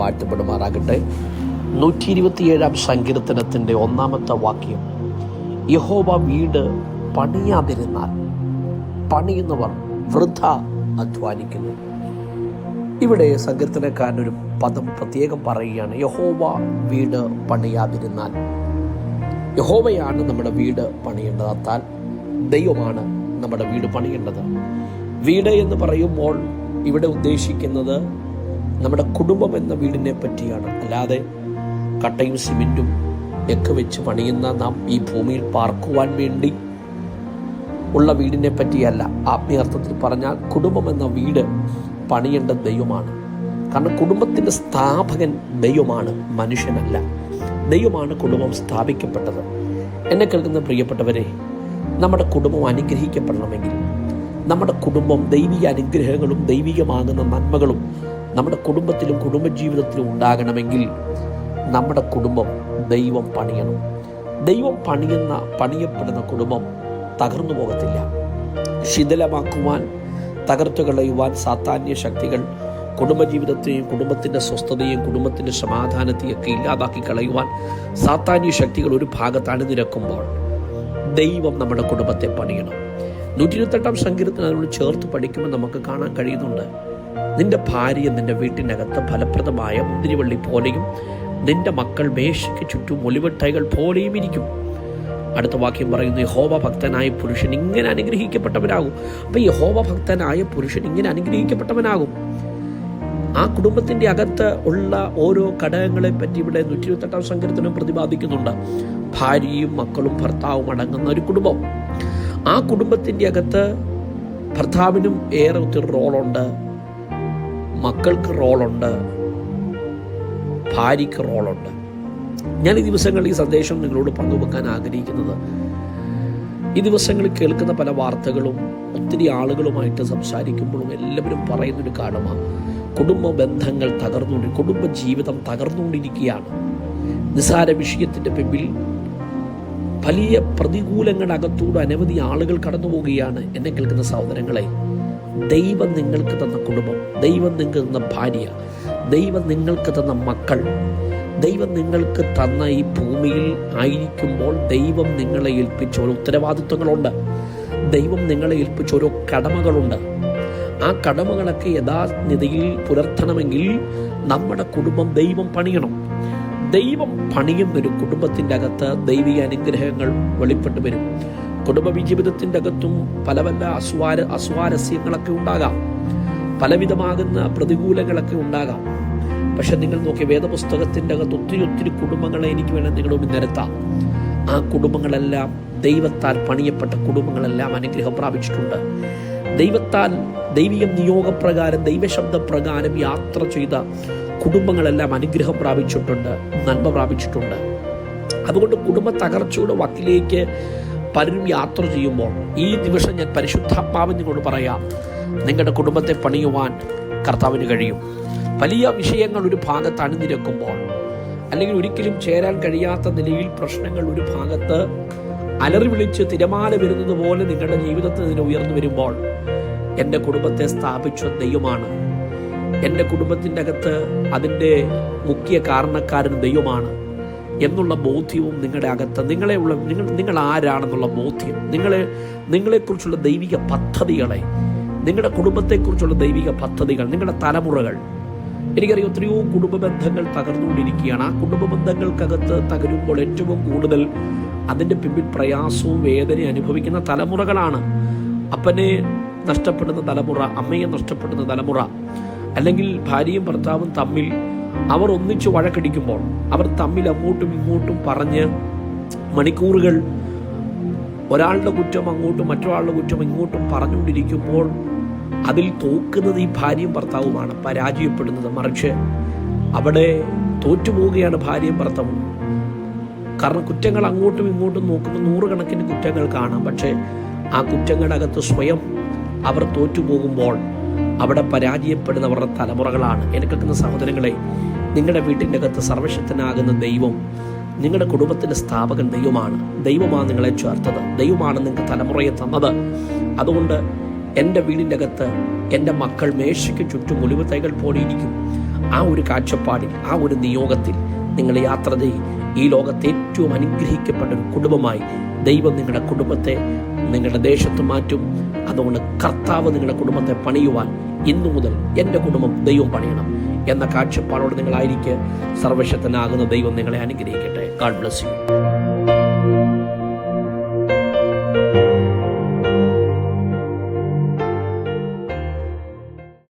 വാഴ്ത്തപ്പെടുമാറാകട്ടെ. നൂറ്റി ഇരുപത്തിയേഴാം സങ്കീർത്തനത്തിന്റെ ഒന്നാമത്തെ വാക്യം യഹോവ വീട് പണിയാതിരുന്നാൽ പണിയുന്നവർ വൃദ്ധ അധ്വാനിക്കുന്നു. ഇവിടെ സങ്കീർത്തനക്കാരനൊരു പദം പ്രത്യേകം പറയുകയാണ് യഹോവ വീട് പണിയാതിരുന്നാൽ. യഹോവയാണ് നമ്മുടെ വീട് പണിയേണ്ടത് അത്താൽ ദൈവമാണ് നമ്മുടെ വീട് പണിയേണ്ടത്. വീട് എന്ന് പറയുമ്പോൾ ഇവിടെ ഉദ്ദേശിക്കുന്നത് നമ്മുടെ കുടുംബം എന്ന വീടിനെ പറ്റിയാണ്. അല്ലാതെ കട്ടയും സിമെന്റും ഒക്കെ വെച്ച് പണിയുന്ന നാം ഈ ഭൂമിയിൽ പാർക്കുവാൻ വേണ്ടി ഉള്ള വീടിനെ പറ്റിയല്ല. ആത്മീയർത്ഥത്തിൽ പറഞ്ഞാൽ കുടുംബം എന്ന വീട് പണിയേണ്ട ദൈവമാണ്. കാരണം കുടുംബത്തിന്റെ സ്ഥാപകൻ ദൈവമാണ് മനുഷ്യനല്ല. ദൈവമാണ് കുടുംബം സ്ഥാപിക്കപ്പെട്ടത്. എന്നെ കേൾക്കുന്ന പ്രിയപ്പെട്ടവരെ നമ്മുടെ കുടുംബം അനുഗ്രഹിക്കപ്പെടണമെങ്കിൽ നമ്മുടെ കുടുംബം ദൈവിക അനുഗ്രഹങ്ങളും ദൈവികമാകുന്ന നന്മകളും നമ്മുടെ കുടുംബത്തിലും കുടുംബജീവിതത്തിലും ഉണ്ടാകണമെങ്കിൽ നമ്മുടെ കുടുംബം ദൈവം പണിയണം. ദൈവം പണിയുന്ന പണിയപ്പെടുന്ന കുടുംബം തകർന്നു പോകത്തില്ല. ശിഥിലമാക്കുവാൻ തകർത്തു കളയുവാൻ സാത്താന്യ ശക്തികൾ കുടുംബജീവിതത്തെയും കുടുംബത്തിന്റെ സ്വസ്ഥതയും കുടുംബത്തിന്റെ സമാധാനത്തെയും ഒക്കെ ഇല്ലാതാക്കി കളയുവാൻ സാത്താന്യ ശക്തികൾ ഒരു ഭാഗത്താണ് അണിനിരക്കുമ്പോൾ ദൈവം നമ്മുടെ കുടുംബത്തെ പണിയണം. നൂറ്റി ഇരുപത്തെട്ടാം സങ്കീർത്തനം അതിനോട് ചേർത്ത് പഠിക്കുമ്പോൾ നമുക്ക് കാണാൻ കഴിയുന്നുണ്ട്. നിന്റെ ഭാര്യ നിന്റെ വീട്ടിനകത്ത് ഫലപ്രദമായ മുന്തിരിവള്ളി പോലെയും നിന്റെ മക്കൾ മേശയ്ക്ക് ചുറ്റും ഒലിവട്ടൈകൾ പോലെയും ഇരിക്കും. അടുത്ത വാക്യം പറയുന്നു യഹോവ ഭക്തനായ പുരുഷൻ ഇങ്ങനെ അനുഗ്രഹിക്കപ്പെട്ടവനാകും. അപ്പൊ യഹോവ ഭക്തനായ പുരുഷൻ ഇങ്ങനെ അനുഗ്രഹിക്കപ്പെട്ടവനാകും. ആ കുടുംബത്തിന്റെ അകത്ത് ഉള്ള ഓരോ ഘടകങ്ങളെ പറ്റി ഇവിടെ നൂറ്റി ഇരുപത്തെട്ടാം സങ്കീർത്തനം പ്രതിപാദിക്കുന്നുണ്ട്. ഭാര്യയും മക്കളും ഭർത്താവും അടങ്ങുന്ന ഒരു കുടുംബം. ആ കുടുംബത്തിന്റെ അകത്ത് ഭർത്താവിനും ഏറെ ഒത്തിരി റോളുണ്ട് മക്കൾക്ക് റോളുണ്ട് ഭാര്യയ്ക്ക് റോളുണ്ട്. ഞാൻ ഈ ദിവസങ്ങളിൽ ഈ സന്ദേശം നിങ്ങളോട് പങ്കുവെക്കാൻ ആഗ്രഹിക്കുന്നത് ഈ ദിവസങ്ങളിൽ കേൾക്കുന്ന പല വാർത്തകളും ഒത്തിരി ആളുകളുമായിട്ട് സംസാരിക്കുമ്പോഴും എല്ലാവരും പറയുന്നൊരു കാര്യമാണ് കുടുംബ ബന്ധങ്ങൾ തകർന്നുകൊണ്ട് കുടുംബ ജീവിതം തകർന്നുകൊണ്ടിരിക്കുകയാണ്. നിസാര വിഷയത്തിന്റെ പിമ്പിൽ വലിയ പ്രതികൂലങ്ങളകത്തൂടെ അനവധി ആളുകൾ കടന്നു പോവുകയാണ് എന്നെ കേൾക്കുന്ന സഹോദരങ്ങളെ. ദൈവം നിങ്ങൾക്ക് തന്ന കുടുംബം ദൈവം നിങ്ങൾക്ക് തന്ന ഭാര്യ ദൈവം നിങ്ങൾക്ക് തന്ന മക്കൾ ദൈവം നിങ്ങൾക്ക് തന്ന ഈ ഭൂമിയിൽ ആയിരിക്കുമ്പോൾ ദൈവം നിങ്ങളെ ഏൽപ്പിച്ച ഓരോ ഉത്തരവാദിത്വങ്ങളുണ്ട്. ദൈവം നിങ്ങളെ ഏൽപ്പിച്ച ഓരോ കടമകളുണ്ട്. ആ കടമകളൊക്കെ യഥാനിധിയിൽ പുലർത്തണമെങ്കിൽ നമ്മുടെ കുടുംബം ദൈവം പണിയണം. ദൈവം പണിയുന്നൊരു കുടുംബത്തിന്റെ അകത്ത് ദൈവിക അനുഗ്രഹങ്ങൾ വെളിപ്പെട്ടു വരും. കുടുംബ ജീവിതത്തിന്റെ അകത്തും പല പല അസ്വാര അസ്വാരസ്യങ്ങളൊക്കെ ഉണ്ടാകാം. പലവിധമാകുന്ന പ്രതികൂലങ്ങളൊക്കെ ഉണ്ടാകാം. പക്ഷെ നിങ്ങൾ നോക്കിയ വേദപുസ്തകത്തിന്റെ അകത്ത് ഒത്തിരി ഒത്തിരി കുടുംബങ്ങളെ എനിക്ക് വേണം നിങ്ങളോട് നിരത്താം ആ കുടുംബങ്ങളെല്ലാം ദൈവത്താൽ പണിയപ്പെട്ട കുടുംബങ്ങളെല്ലാം അനുഗ്രഹം പ്രാപിച്ചിട്ടുണ്ട്. ദൈവത്താൽ ദൈവിക നിയോഗപ്രകാരം ദൈവശബ്ദപ്രകാരം യാത്ര ചെയ്ത കുടുംബങ്ങളെല്ലാം അനുഗ്രഹം പ്രാപിച്ചിട്ടുണ്ട് നന്മ പ്രാപിച്ചിട്ടുണ്ട്. അതുകൊണ്ട് കുടുംബ തകർച്ചയുടെ വക്കിലേക്ക് പലരും യാത്ര ചെയ്യുമ്പോൾ ഈ നിമിഷം ഞാൻ പരിശുദ്ധാത്മാവിനോട് നിങ്ങളോട് പറയാം നിങ്ങളുടെ കുടുംബത്തെ പണിയുവാൻ കർത്താവിന് കഴിയും. വലിയ വിഷയങ്ങൾ ഒരു ഭാഗത്ത് അണിനിരക്കുമ്പോൾ അല്ലെങ്കിൽ ഒരിക്കലും ചേരാൻ കഴിയാത്ത നിലയിൽ പ്രശ്നങ്ങൾ ഒരു ഭാഗത്ത് അലറി വിളിച്ച് തിരമാല വരുന്നത് പോലെ നിങ്ങളുടെ ജീവിതത്തിൽ നിന്ന് ഉയർന്നു വരുമ്പോൾ എന്റെ കുടുംബത്തെ സ്ഥാപിച്ച ദൈവമാണ്. എന്റെ കുടുംബത്തിന്റെ അകത്ത് അതിന്റെ മുഖ്യ കാരണക്കാരൻ ദൈവമാണ്. എന്നുള്ള ബോധ്യവും നിങ്ങളുടെ അകത്ത് നിങ്ങളെ ഉള്ള നിങ്ങൾ നിങ്ങൾ ആരാണെന്നുള്ള ബോധ്യം നിങ്ങളെ നിങ്ങളെക്കുറിച്ചുള്ള ദൈവിക പദ്ധതികളെ നിങ്ങളുടെ കുടുംബത്തെക്കുറിച്ചുള്ള ദൈവിക പദ്ധതികൾ നിങ്ങളുടെ തലമുറകൾ. എനിക്കറിയാം എത്രയോ കുടുംബ ബന്ധങ്ങൾ തകർന്നുകൊണ്ടിരിക്കുകയാണ്. ആ കുടുംബ ബന്ധങ്ങൾക്കകത്ത് തകരുമ്പോൾ ഏറ്റവും കൂടുതൽ അതിന്റെ പിമ്പിൽ പ്രയാസവും വേദനയും അനുഭവിക്കുന്ന തലമുറകളാണ്. അപ്പനെ നഷ്ടപ്പെടുന്ന തലമുറ അമ്മയെ നഷ്ടപ്പെടുന്ന തലമുറ അല്ലെങ്കിൽ ഭാര്യയും ഭർത്താവും തമ്മിൽ അവർ ഒന്നിച്ച് വഴക്കടിക്കുമ്പോൾ അവർ തമ്മിൽ അങ്ങോട്ടും ഇങ്ങോട്ടും പറഞ്ഞ് മണിക്കൂറുകൾ ഒരാളുടെ കുറ്റം അങ്ങോട്ടും മറ്റൊരാളുടെ കുറ്റം ഇങ്ങോട്ടും പറഞ്ഞുകൊണ്ടിരിക്കുമ്പോൾ അതിൽ തോക്കുന്നത് ഈ ഭാര്യയും ഭർത്താവുമാണ് പരാജയപ്പെടുന്നത്. മറിച്ച് അവിടെ തോറ്റുപോവുകയാണ് ഭാര്യയും ഭർത്താവും. കാരണം കുറ്റങ്ങൾ അങ്ങോട്ടും ഇങ്ങോട്ടും നോക്കുമ്പോൾ നൂറുകണക്കിന് കുറ്റങ്ങൾ കാണാം. പക്ഷേ ആ കുറ്റങ്ങളകത്ത് സ്വയം അവർ തോറ്റുപോകുമ്പോൾ അവിടെ പരാജയപ്പെടുന്നവരുടെ തലമുറകളാണ്. എനിക്കെക്കുന്ന സഹോദരങ്ങളെ നിങ്ങളുടെ വീട്ടിന്റെ അകത്ത് സർവശക്തനാകുന്ന ദൈവം നിങ്ങളുടെ കുടുംബത്തിന്റെ സ്ഥാപകൻ ദൈവമാണ്. ദൈവമാണ് നിങ്ങളെ ചേർത്തത്. ദൈവമാണ് നിങ്ങൾക്ക് തലമുറയെ തന്നത്. അതുകൊണ്ട് എന്റെ വീടിന്റെ അകത്ത് എന്റെ മക്കൾ മേശയ്ക്ക് ചുറ്റും ഒലിവ് തൈകൾ പോലെ ഇരിക്കും ആ ഒരു കാഴ്ചപ്പാടിൽ ആ ഒരു നിയോഗത്തിൽ നിങ്ങൾ യാത്ര ചെയ്യും ഈ ലോകത്തെ ഏറ്റവും അനുഗ്രഹിക്കപ്പെട്ട ഒരു കുടുംബമായി ദൈവം നിങ്ങളുടെ കുടുംബത്തെ നിങ്ങളുടെ ദേശത്ത് മാറ്റും. അതുകൊണ്ട് കർത്താവ് നിങ്ങളുടെ കുടുംബത്തെ പണിയുവാൻ ഇന്നു മുതൽ എന്റെ കുടുംബം ദൈവം പണിയണം എന്ന കാഴ്ചപ്പാടോട് നിങ്ങളായിരിക്കെ. സർവശക്തനാകുന്ന ദൈവം നിങ്ങളെ അനുഗ്രഹിക്കട്ടെ. God bless you